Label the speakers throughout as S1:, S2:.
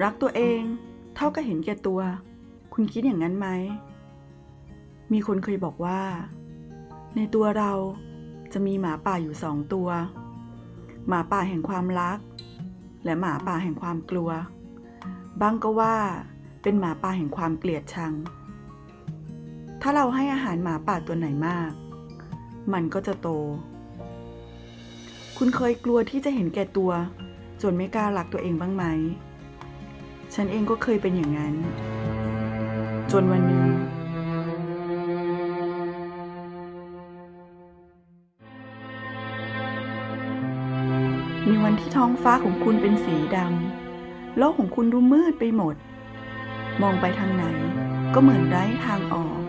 S1: รักตัวเอง เท่ากับเห็นแก่ตัว คุณคิดอย่างนั้นไหม มีคนเคยบอกว่า ในตัวเราจะมีหมาป่าอยู่สองตัว หมาป่าแห่งความรัก และหมาป่าแห่งความกลัวบางก็ว่าเป็นหมาป่าแห่งความเกลียดชัง ถ้าเราให้อาหารหมาป่าตัวไหนมาก มันก็จะโต คุณเคยกลัวที่จะเห็นแก่ตัว จนไม่กล้ารักตัวเองบ้างไหม ฉันเองก็เคยเป็นอย่างนั้น จนวันหนึ่งในวันที่ท้องฟ้าของคุณเป็นสีดำโลกของคุณดูมืดไปหมด มองไปทางไหนก็เหมือนไร้ทางออก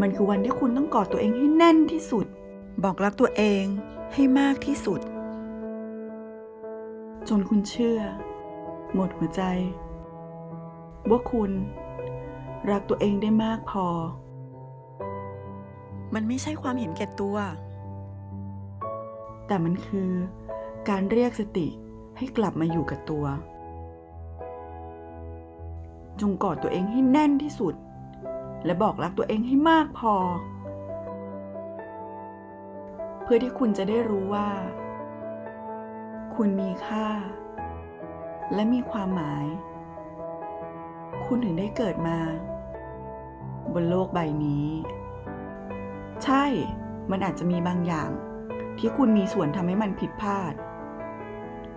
S1: มันคือวันที่คุณต้องกอดตัวเองให้แน่นที่สุด บอกรักตัวเองให้มากที่สุด จนคุณเชื่อ หมดหัวใจ ว่าคุณ รักตัวเองได้มากพอ มันไม่ใช่ความเห็นแก่ตัว แต่มันคือการเรียกสติให้กลับมาอยู่กับตัว จงกอดตัวเองให้แน่นที่สุด และบอกรักตัวเองให้มากพอ เพื่อที่คุณจะได้รู้ว่า คุณมีค่า และมีความหมาย คุณถึงได้เกิดมา บนโลกใบนี้ ใช่ มันอาจจะมีบางอย่าง ที่คุณมีส่วนทำให้มันผิดพลาด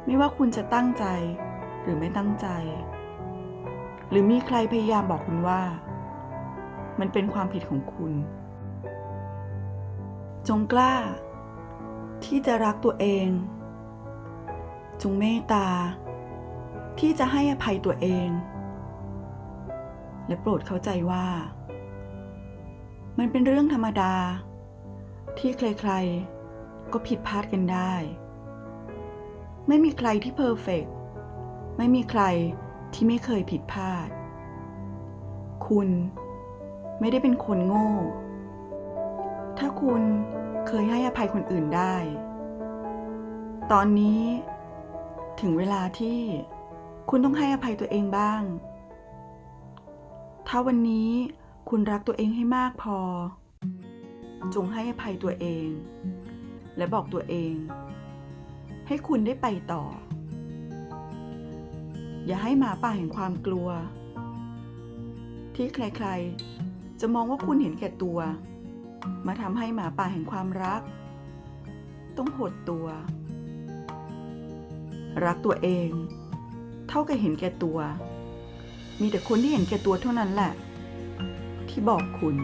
S1: ไม่ว่าคุณจะตั้งใจหรือไม่ตั้งใจ หรือมีใครพยายามบอกคุณว่า มันเป็นความผิดของคุณ จงกล้า ที่จะรักตัวเอง จงเมตตา ที่จะให้อภัยตัวเอง และโปรดเข้าใจว่า มันเป็นเรื่องธรรมดา ที่ใครๆ ก็ผิดพลาดกันได้ ไม่มีใครที่เพอร์เฟกไม่มีใครที่ไม่เคยผิดพลาด คุณ ไม่ได้เป็นคนโง่ ถ้าคุณเคยให้อภัยคนอื่นได้ ตอนนี้ถึงเวลาที่คุณต้องให้อภัยตัวเองบ้าง ถ้าวันนี้คุณรักตัวเองให้มากพอ จงให้อภัยตัวเอง และบอกตัวเอง ให้คุณได้ไปต่อ อย่าให้หมาป่าแห่งความกลัว ที่ใครๆ จะมองว่าคุณเห็นแก่ตัว มาทำให้หมาป่าแห่งความรัก ต้องหดตัว รักตัวเอง เท่ากับเห็นแก่ตัว มีแต่คนที่เห็นแก่ตัวเท่านั้นแหละ ที่บอกคุณ